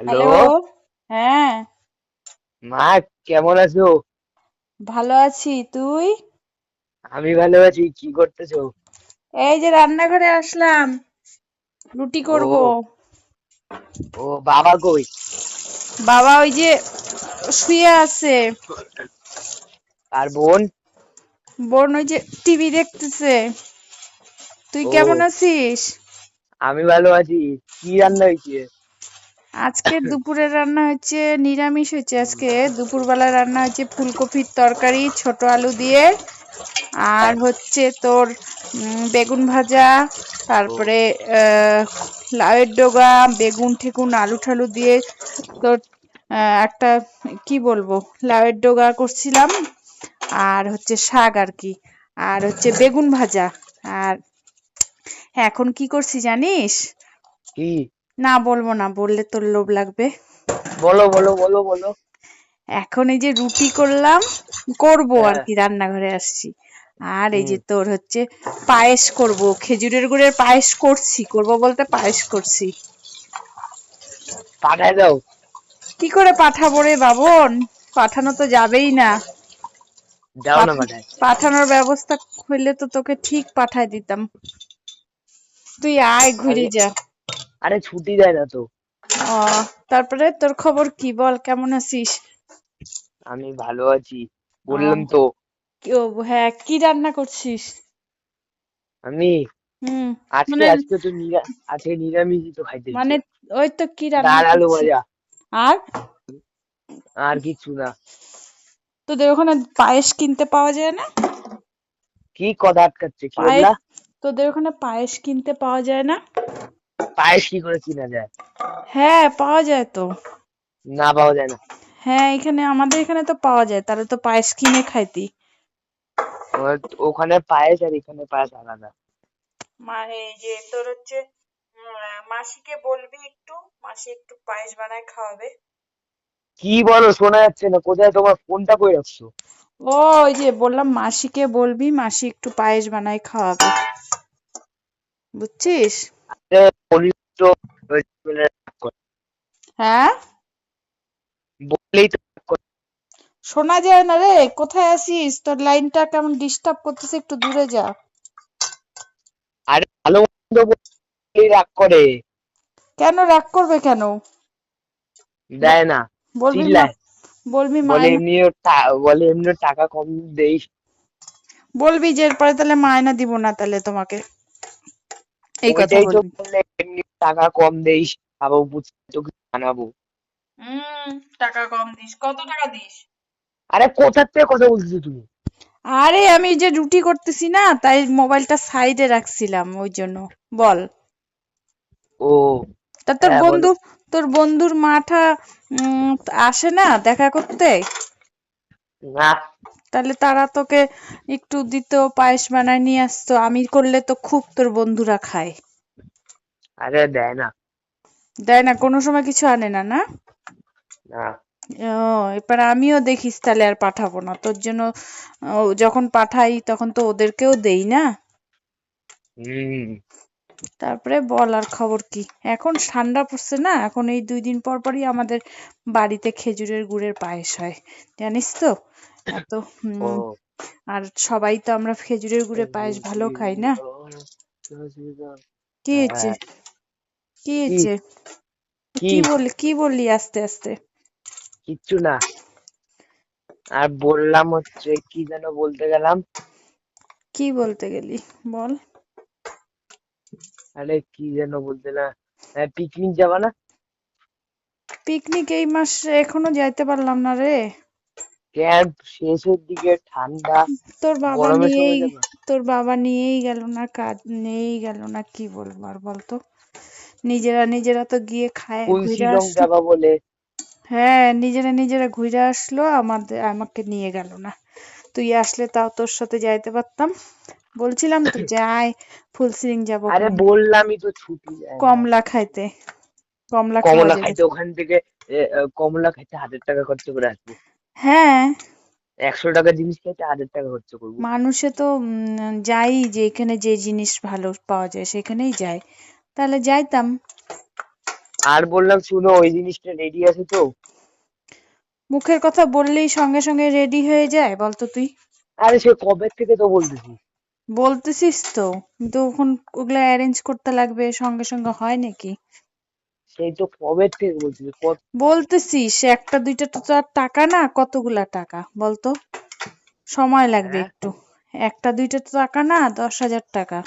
Hello? হ্যাঁ। মা কেমন আছো? ভালো আছি তুই? আমি ভালো আছি কি করতেছো? এই যে রান্নাঘরে আসলাম রুটি করব। ও বাবা কই? বাবা ওই যে শুয়ে আছে। আর বোন? বোন ওই যে টিভি দেখতেছে। তুই কেমন আছিস? আমি ভালো আছি কি রান্না হয়েছে? আজকে দুপুরের রান্না হচ্ছে নিরামিষ হচ্ছে আজকে দুপুরবেলা রান্না হচ্ছে ফুলকপির তরকারি, ছোট আলু দিয়ে। আর হচ্ছে তোর বেগুন ভাজা, তারপরে লাউয়ের ডোগা, বেগুন ঠেকুন আলু ঠালু দিয়ে তোর একটা, কি বলব, লাউয়ের ডোগা করছিলাম। আর হচ্ছে শাক আর কি। আর হচ্ছে বেগুন ভাজা। আর এখন কি করছি জানিস? কি? না বলব না বললে তোর লোভ লাগবে। বলো বলো বলো বলো। এখন এই যে রুটি করলাম করব আর হ্যাঁ। কি রান্নাঘরে আসছি। আর এই যে তোর হচ্ছে পায়েস করব খেজুরের গুড়ের পায়েস করছি করব বলতে পায়েস করছি। পাঠায় দাও। কি করে পাঠাবো রে বাবন? পাঠানো তো যাবেই না। দাও না পাঠায়। পাঠানোর ব্যবস্থা হইলে তো তোকে ঠিক পাঠায় দিতাম। তুই আয় ঘুরে যা। আরে ছুটি দেয় না তো। ও তারপরে তোর খবর কি বল কেমন আছিস? আমি ভালো আছি বললাম তো। কি- ও, হ্যাঁ কি রান্না করছিস? আমি? হুম আজকে মানে আজকে তো নিরা আজকে নিরামিষই তো খাইতে মানে ওই তো কি রান্না ডাল আলু করছিস? ভাজা। আর? আর কিছু না। তোদের ওখানে পায়েস কিনতে পাওয়া যায় না? কি কথা আটকাচ্ছে কি পায়েস বললা তোদের ওখানে পায়েস কিনতে পাওয়া যায় না? পায়েস কি করে কিনা যায়? হ্যাঁ পাওয়া যায় তো। না পাওয়া যায় না? হ্যাঁ এখানে আমাদের এখানে তো পাওয়া যায় তাহলে তো পায়েস কিনে খাইতি। ওখানে পায়েস আর এখানে পায়েস আলাদা। মা এই যে তোর হচ্ছে মাসিকে বলবি একটু মাসি একটু পায়েস বানায় খাওয়াবে। কি বলো শোনা যাচ্ছে না কোথায় তোমার ফোনটা কই রাখছো? ও ওই যে বললাম মাসিকে বলবি মাসি একটু পায়েস বানায় খাওয়াবে। বুঝছিস? হ্যাঁ? বললেই তো শোনা যায় না রে কোথায় আছিস? তোর লাইনটা কেমন ডিস্টার্ব করতেছে একটু দূরে যা। আরে ভালো মন্দ রাগ করে। কেন রাগ করবে কেন? দেয় না বলবি বলবি বলে এমনিও বলে এমনিও টাকা কম দেই। বলবি যে এরপরে তাহলে মায়না দিব না তাহলে তোমাকে। এই কথা বললে এমনি টাকা কম দেই বুঝতে তোকে জানাব। হুম টাকা কম দিস। কত টাকা দিস? আরে কোথার থেকে কথা বলছো তুমি আরে আমি যে রুটি করতেছি না তাই মোবাইলটা সাইডে রাখছিলাম ওই জন্য। বল। ও তা তোর হ্যাঁ বন্ধু তোর বন্ধুর মাঠা উম আসে না দেখা করতে? না তাহলে তারা তোকে একটু দিত পায়েস বানায় নিয়ে আসতো। আমি করলে তো খুব তোর বন্ধুরা খায়। আরে দেয় না। দেয় না কোনো সময় কিছু আনে না না? ও এবার আমিও দেখিস তাহলে আর পাঠাবো না। তোর জন্য যখন পাঠাই তখন তো ওদেরকেও দেই না? তারপরে বল আর খবর কি? এখন ঠান্ডা পড়ছে না? এখন এই দুই দিন পর পরই আমাদের বাড়িতে খেজুরের গুড়ের পায়েস হয়। জানিস তো? এত ও। আর সবাই তো আমরা খেজুরের গুড়ের পায়েস ভালো খাই না? কি হয়েছে? হ্যাঁ। কি হয়েছে? কি? বললি কি বললি আস্তে আস্তে? কিচ্ছু না। আর বললাম হচ্ছে কি যেন বলতে গেলাম। কি বলতে গেলি? বল। আরে কি যেন বলতে না পিকনিক যাবা না? পিকনিক এই মাসে এখনও যাইতে পারলাম না রে। ক্যাম্প শেষের দিকে ঠান্ডা তোর বাবা নিয়েই তোর বাবা নিয়েই গেল না কাজ নিয়েই গেল না কি বলব আর বলতো? নিজেরা নিজেরা তো গিয়ে খায় ঘুরে আসলো। যাবা বলে? হ্যাঁ নিজেরা নিজেরা ঘুরে আসলো আমাদের আমাকে নিয়ে গেল না। তুই আসলে তাও তোর সাথে যাইতে পারতাম। বলছিলাম তো যাই ফুলসিরিং যাব আরে বললামই তো ছুটি কমলা খাইতে কমলা কমলা খাইতে ওখান থেকে কমলা খাইতে হাজার টাকা খরচ করে আসব। হ্যাঁ। একশো টাকা জিনিস খাইতে হাজার টাকা খরচ করব। মানুষে তো উম, যাই যে এখানে যে জিনিস ভালো পাওয়া যায় সেখানেই যায়। তাহলে যাইতাম। আর বললাম শুনো ওই জিনিসটা রেডি আছে তো? মুখের কথা বললেই সঙ্গে সঙ্গে রেডি হয়ে যায় বলতো তুই? আরে সে কবে থেকে তো বলতেছি বলতেছিস তো কিন্তু এখন ওগুলা অ্যারেঞ্জ করতে লাগবে সঙ্গে সঙ্গে হয় নাকি? সেই তো কবে থেকে বলতেছি কত বলতেছিস একটা দুইটা তো আর টাকা না কতগুলা টাকা বলতো? সময় লাগবে হ্যাঁ। একটু। একটা দুইটা তো টাকা না দশ হাজার টাকা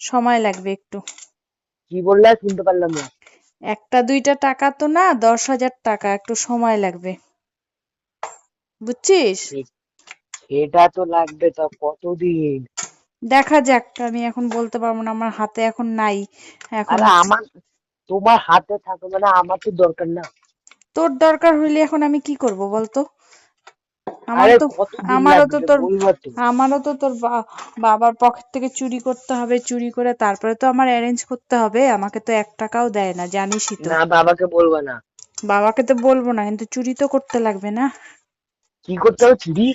সময় লাগবে একটু। কি বললে শুনতে পারলাম না। একটা দুইটা টাকা তো না দশ হাজার টাকা একটু সময় লাগবে। বুঝছিস? সেটা তো লাগবে তা কতদিন? দেখা যাক আমি এখন বলতে পারব না আমার হাতে এখন নাই। এখন আমার তোমার হাতে থাকে মানে আমার তো দরকার না। তোর দরকার হইলে এখন আমি কি করব বলতো? আমার তো আমারও তো তোর আমারও তো তোর বাবার পকেট থেকে চুরি করতে হবে চুরি করে তারপরে তো আমার অ্যারেঞ্জ করতে হবে। আমাকে তো এক টাকাও দেয় না জানিসই তো। না বাবাকে বলবা না। বাবাকে তো বলব না কিন্তু চুরি তো করতে লাগবে না। কি করতে হবে চুরি?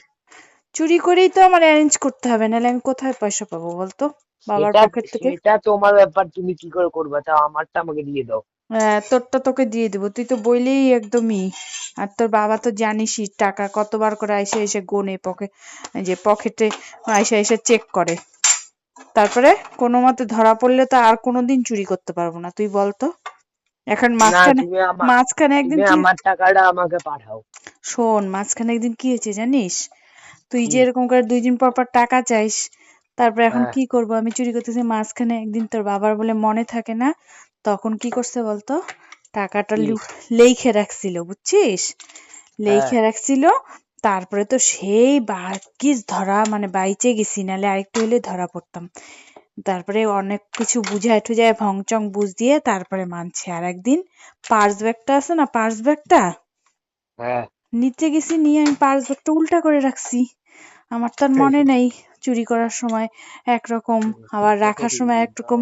চুরি করেই তো আমার অ্যারেঞ্জ করতে হবে নাহলে আমি কোথায় পয়সা পাবো বলতো বাবার পকেট থেকে? সেটা তোমার ব্যাপার তুমি কি করে করবা? তাও আমারটা আমাকে দিয়ে দাও। হ্যাঁ, তোরটা তোকে দিয়ে দেবো। তুই তো বইলেই একদমই। আর তোর বাবা তো জানিসই টাকা কতবার করে আইসে এসে গোনে পকে যে পকেটে আইসে এসে চেক করে। তারপরে কোনো মতে ধরা পড়লে তো আর কোনোদিন চুরি করতে পারব না তুই বল তো এখন মাঝখানে মাঝখানে একদিন আমার টাকাটা আমাকে পাঠাও। শোন মাঝখানে একদিন কি হয়েছে জানিস? তুই যে এরকম করে দুই দিন পর পর টাকা চাইস তারপর এখন হ্যাঁ। কি করব? আমি চুরি করতেছি মাঝখানে একদিন তোর বাবার বলে মনে থাকে না তখন কি করছে বলতো? টাকাটা কি? লু- লেইখে রাখছিল বুঝছিস? লেইখে রাখছিল তারপরে তো সেই বাকিস ধরা মানে বাইচে গেছি নালে আরেকটু হলে ধরা পড়তাম। তারপরে অনেক কিছু বুঝায় টুজায় ভংচং বুঝ দিয়ে তারপরে মানছে। আর একদিন পার্স ব্যাগটা আছে না পার্স ব্যাগটা? হ্যাঁ। নিতে গেছি নিয়ে আমি ব্যাগটা উল্টা করে রাখছি। আমার তো আর মনে নেই চুরি করার সময় একরকম আবার রাখার সময় একরকম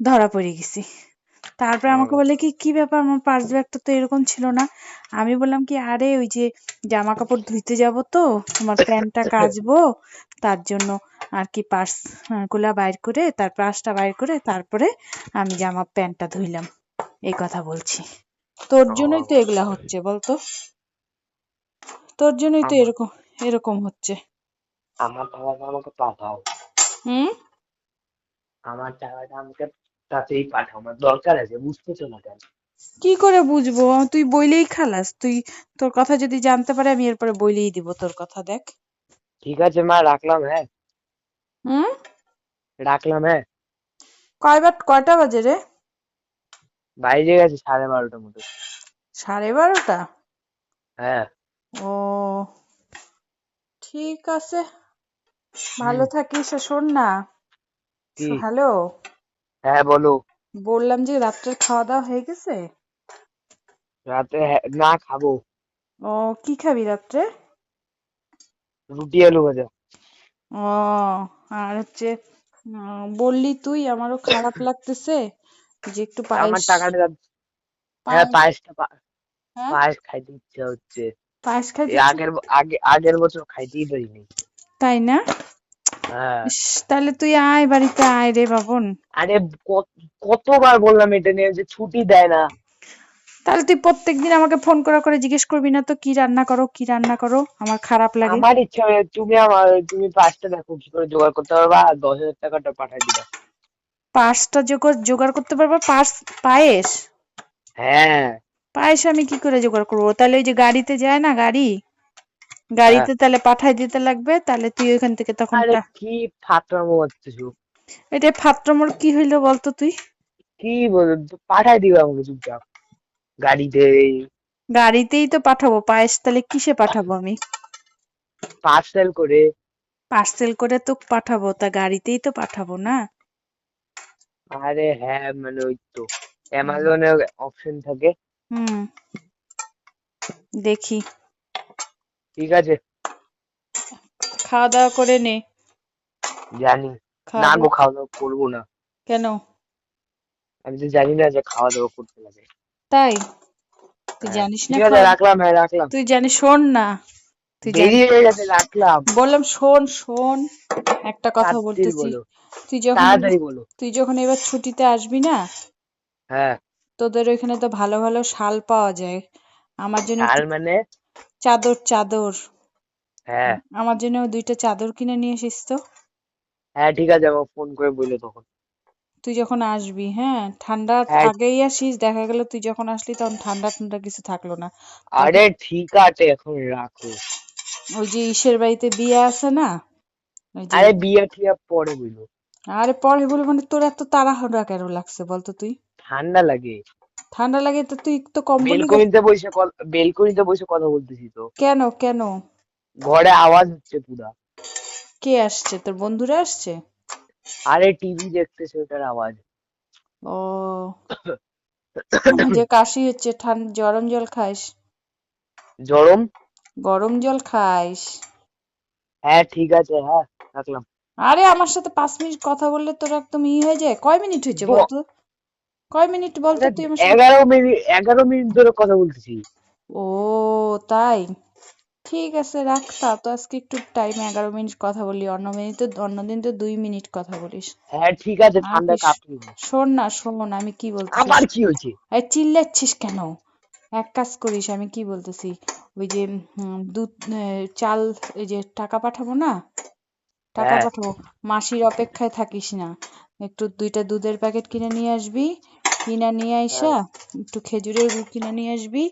ধরা পড়ে গেছি। তারপরে আমাকে বলে কি কি ব্যাপার? আমার পার্স ব্যাগটা তো এরকম ছিল না। আমি বললাম কি আরে ওই যে জামা কাপড় ধুইতে যাব তো তোমার প্যান্টটা কাচবো তার জন্য আর কি পার্সগুলা বাইর করে তার পার্সটা বাইর করে তারপরে আমি জামা প্যান্টটা ধুইলাম। এই কথা বলছি। তোর জন্যই তো এগুলা হচ্ছে বলতো? তোর জন্যই তো এরকম এরকম হচ্ছে। আমার টাকাটা আমাকে পাঠাও। হুম? আমার টাকাটা আমাকে তাতেই পাঠাও আমার দরকার আছে বুঝতেছো না কেন? কি করে বুঝব? তুই বইলেই খালাস তুই তোর কথা যদি জানতে পারে আমি এরপরে বইলেই দিব তোর কথা দেখ। ঠিক আছে মা রাখলাম হ্যাঁ। হুম? রাখলাম হ্যাঁ। কয়বার কয়টা বাজে রে? বাইরে গেছে সাড়ে বারোটার মতো। সাড়ে বারোটা? হ্যাঁ। ও ঠিক আছে। ভালো থাকিস শোন না? হ্যালো? হ্যাঁ বলো। বললাম যে রাত্রের খাওয়া দাওয়া হয়ে গেছে? রাতে না খাব। ও কি খাবি রাত্রে? রুটি আলু ভাজা। ও আর হচ্ছে বললি তুই আমারও খারাপ লাগতেছে। যে একটু আমার টাকাটা। হ্যাঁ পায়েসটা হ্যাঁ? পায়েস খাইতে ইচ্ছা হচ্ছে। পায়েস খাইতে আগের আগে আগের বছর খাইতেই পারিনি। তাই না? হ্যাঁ। ইস, তাহলে তুই আয় বাড়িতে আয় রে বাবন। আরে কত- কতবার বললাম এটা নিয়ে যে ছুটি দেয় না। তাহলে তুই প্রত্যেকদিন আমাকে ফোন করে করে জিজ্ঞেস করবি না তো কি রান্না করো কি রান্না করো? আমার খারাপ লাগে। আমার ইচ্ছা হয় তুমি আমার তুমি পাঁচটা দেখো কি করে জোগাড় করতে পারবা? আর দশ হাজার টাকাটা পাঠাই দিবা। পার্সটা জোগাড় জোগাড় করতে পারব? পার্স পায়েস? হ্যাঁ। পায়েস আমি কি করে জোগাড় করব? তাহলে ওই যে গাড়িতে যায় না গাড়ি? গাড়িতে তাহলে পাঠাই দিতে লাগবে তাহলে তুই ওইখান থেকে তখন কি ফাতরামো করতেছো এটা ফাত্রমোর কি হইল বলতো তুই? কি বল পাঠাই দিবা আমাকে চুপচাপ। গাড়িতে গাড়িতেই তো পাঠাবো পায়েস তাহলে কিসে পাঠাবো আমি? পার্সেল করে। পার্সেল করে তো পাঠাবো তা গাড়িতেই তো পাঠাবো না? আরে হ্যাঁ মানে ওই তো অ্যামাজনে অপশন থাকে। হুম। দেখি। ঠিক আছে। খাওয়া দাওয়া করে নে। জানি। না গো খাওয়া দাওয়া করব না। কেন? আমি তো জানি না যে খাওয়া দাওয়া করতে লাগে। তাই? তুই হ্যাঁ, জানিস না ঠিক আছে খাওয়া- রাখলাম হ্যাঁ রাখলাম। তুই জানিস শোন না। তুই দেরি হয়ে গেছে রাখলাম। বললাম শোন শোন একটা কথা বলতেছি। তুই যখন তাড়াতাড়ি বলো। তুই যখন এবার ছুটিতে আসবি না হ্যাঁ। তোদের ওইখানে তো ভালো ভালো শাল পাওয়া যায়। আমার জন্য শাল মানে? চাদর চাদর। হ্যাঁ। আমার জন্য দুইটা চাদর কিনে নিয়ে আসিস তো? হ্যাঁ ঠিক আছে আমাকে ফোন করে বলল তখন। তুই যখন আসবি হ্যাঁ ঠান্ডার হ্যাঁ। আগেই আসিস দেখা গেল তুই যখন আসলি তখন ঠান্ডা ঠান্ডা কিছু থাকল না। আরে ঠিক আছে এখন রাখো। ওই যে ইসের বাড়িতে বিয়ে আছে না? আরে বিয়ে পরে বলল আরে পরে বলে মানে তোর এত তাড়াহুড়া কেন লাগছে বলতো তুই? ঠান্ডা লাগে। ঠান্ডা লাগে তো তুই তো কম্বল বেলকনিতে বসে বেলকনিতে বসে কথা বলতেছি তো। কেন কেন? ঘরে আওয়াজ হচ্ছে পুরা। কে আসছে? তোর বন্ধুরা আসছে? আরে টিভি দেখতেছে ওটার আওয়াজ। ও। যে কাশি হচ্ছে ঠান্ডা গরম জল খাইস গরম গরম জল খাইস। হ্যাঁ ঠিক আছে হ্যাঁ রাখলাম। আরে আমার সাথে পাঁচ মিনিট কথা বললে তোর একদম ই হয়ে যায়। কয় মিনিট হয়েছে বলতো কয় মিনিট বলতো তুই আমার সাথে? এগারো মিনিট এগারো মিনিট ধরে কথা বলতেছি। ও তাই? ঠিক আছে রাখ তা তো আজকে একটু টাইম এগারো মিনিট কথা বলি অন্য মিনিট তো অন্যদিন তো দুই মিনিট কথা বলিস। হ্যাঁ ঠিক আছে ঠান্ডা কাঁপনি শোন না শোন আমি কি বলতেছি আবার কি হয়েছে? চিল্লাচ্ছিস কেন? এক কাজ করিস আমি কি বলতেছি? ওই যে দুধ চাল এই যে টাকা পাঠাবো না? টাকা হ্যাঁ। পাঠাবো? মাসির অপেক্ষায় থাকিস না। একটু দুইটা দুধের প্যাকেট কিনে নিয়ে আসবি কিনা নিয়ে আইসা হ্যাঁ একটু খেজুরের গুড় কিনে নিয়ে আসবি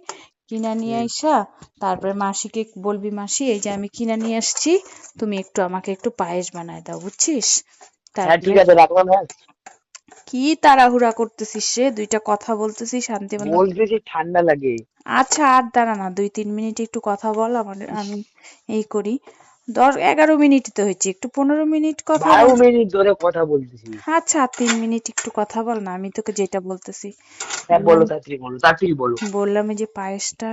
কিনা নিয়ে আইসা তারপরে মাসিকে বলবি মাসি এই যে আমি কিনা নিয়ে আসছি তুমি একটু আমাকে একটু পায়েস বানায় দাও বুঝছিস? হ্যাঁ ঠিক আছে রাখলাম হ্যাঁ। কি তাড়াহুড়া করতেছিস রে? দুইটা কথা বলতেছি শান্তি বলতে যে ঠান্ডা লাগে। আচ্ছা আর দাঁড়া না দুই তিন মিনিট একটু কথা বল আমার আমি এই করি। দশ এগারো মিনিট তো হয়েছে একটু পনেরো মিনিট কথা বারো মিনিট ধরে কথা বলতেছি। আচ্ছা তিন মিনিট একটু কথা বল না আমি তোকে যেটা বলতেছি। হ্যাঁ বললাম বলো তাড়াতাড়ি বলো তাড়াতাড়ি বলো। বললাম যে পায়েসটা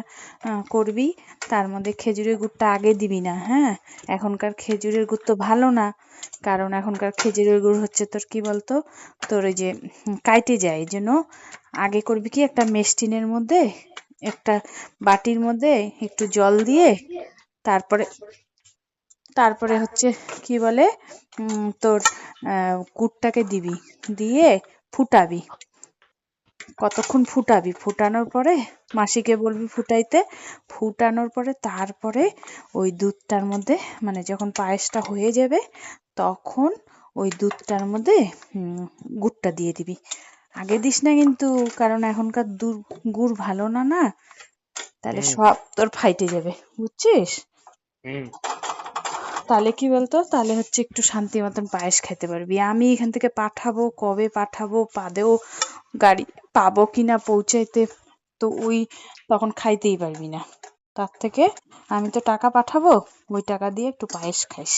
করবি তার মধ্যে খেজুরের গুড়টা আগে দিবি না হ্যাঁ? এখনকার খেজুরের গুড় তো ভালো না কারণ এখনকার খেজুরের গুড় হচ্ছে তোর কি বলতো? তোর ওই যে কাইটে যায় এই জন্য আগে করবি কি একটা মেশটিনের মধ্যে একটা বাটির মধ্যে একটু জল দিয়ে তারপরে তারপরে হচ্ছে কি বলে? উম, তোর আহ, গুড়টাকে দিবি। দিয়ে ফুটাবি। কতক্ষণ ফুটাবি? ফুটানোর পরে মাসিকে বলবি ফুটাইতে। ফুটানোর পরে তারপরে ওই দুধটার মধ্যে মানে যখন পায়েসটা হয়ে যাবে তখন ওই দুধটার মধ্যে উম, গুড়টা দিয়ে দিবি। আগে দিস না কিন্তু কারণ এখনকার দুধ গুড় ভালো না না। তাহলে সব তোর ফাইটে যাবে। বুঝছিস? হুম। তাহলে কি বলতো? তাহলে হচ্ছে একটু শান্তি মতন পায়েস খেতে পারবি। আমি এখান থেকে পাঠাবো, কবে পাঠাবো, পাদেও গাড়ি পাবো কিনা পৌঁছাইতে তো ওই তখন খাইতেই পারবি না। তার থেকে আমি তো টাকা পাঠাবো, ওই টাকা দিয়ে একটু পায়েস খাইস,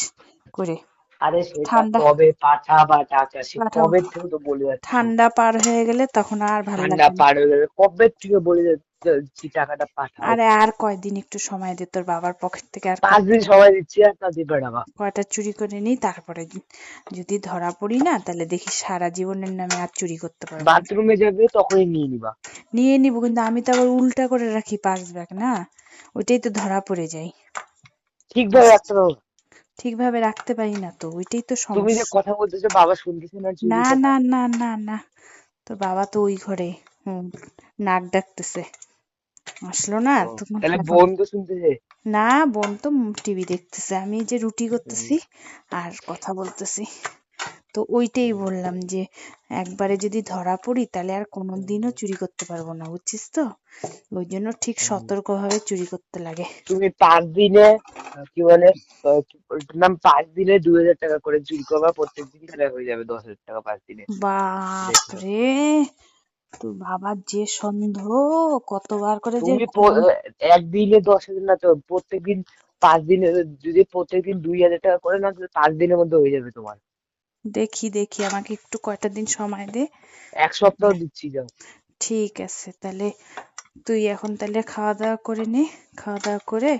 করে। আরে সেটা ঠান্ডা কবে পাঠাবা টাকা সে কবে থেকে তো বলে যাচ্ছি। ঠান্ডা পার হয়ে গেলে তখন আর ভালো ঠান্ডা লাগবে না। পার হয়ে যাবে কবে থেকে বলে যাচ্ছি টাকাটা পাঠাও আরে আর কয়দিন একটু সময় দে তোর বাবার পকেট থেকে আর পাঁচ দিন সময় দিচ্ছি আর তা দিবে না টাকা কয়টা চুরি করে নিই তারপরে যদি ধরা পড়ি না তাহলে দেখি সারা জীবনের নামে আর চুরি করতে পারব না। বাথরুমে যাবে তখনই নিয়ে নিবা। নিয়ে নিবো কিন্তু আমি তো আবার উল্টা করে রাখি পার্স ব্যাগ না? ওইটাই তো ধরা পড়ে যাই ঠিকভাবে রাখতে না। ঠিকভাবে রাখতে পারি না তো ওইটাই তো তুমি যে সমস্যা। কথা বলতেছো বাবা শুনতেছে না না না না না না তো বাবা তো ওই ঘরে হুম নাক ডাকতেছে। আসলো না ও, তখন তাহলে এখন বোন তো শুনতেছে? না বোন তো টিভি দেখতেছে আমি এই যে রুটি করতেছি আর কথা বলতেছি। তো ওইটাই বললাম যে একবারে যদি ধরা পড়ি তাহলে আর কোনোদিনও চুরি করতে পারব না বুঝছিস তো? ওই জন্য ঠিক হুম। সতর্কভাবে চুরি করতে লাগে। তুমি পাঁচ দিনে কি বলে নাম পাঁচ দিনে দুই হাজার টাকা করে চুরি করবা প্রত্যেক দিন তাহলে হয়ে যাবে দশ হাজার টাকা পাঁচ দিনে। বাপরে! তোর বাবার যে সন্দেহ কতবার করে যে তুমি একদিনে দশ হাজার না তো প্রত্যেকদিন পাঁচ দিনে যদি প্রত্যেকদিন দুই হাজার টাকা করে না তাহলে পাঁচ দিনের মধ্যে হয়ে যাবে তোমার। দেখি দেখি আমাকে একটু কয়টা দিন সময় দে। এক সপ্তাহ দিচ্ছি যাও। ঠিক আছে তাহলে তুই এখন তাহলে খাওয়া দাওয়া করে নে খাওয়া দাওয়া করে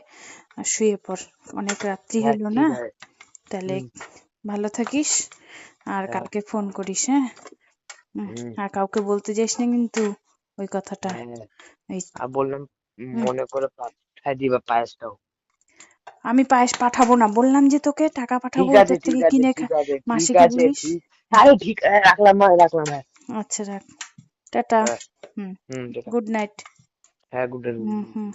আর শুয়ে পড়। অনেক রাত্রি হ্যাঁ হলো না? তাহলে ভালো থাকিস আর হ্যাঁ। কালকে ফোন করিস হ্যাঁ? আর কাউকে বলতে যাস না কিন্তু ওই কথাটা। হ্যাঁ। বললাম মনে করে পাঠাই দিবা পায়েসটাও। আমি পায়েস পাঠাবো না। বললাম যে তোকে টাকা পাঠাবো ঠিক আছে ওদের ঠিক থেকে আছে কিনে ঠিক আছে ঠিক মাসিকে আছে বলিস। ঠিক আরে ঠিক হ্যাঁ, রাখলাম মা রাখলাম হ্যাঁ। আচ্ছা রাখ। টাটা। হ্যাঁ। হুম। হুম। Good night. হ্যাঁ গুড হুম হুম।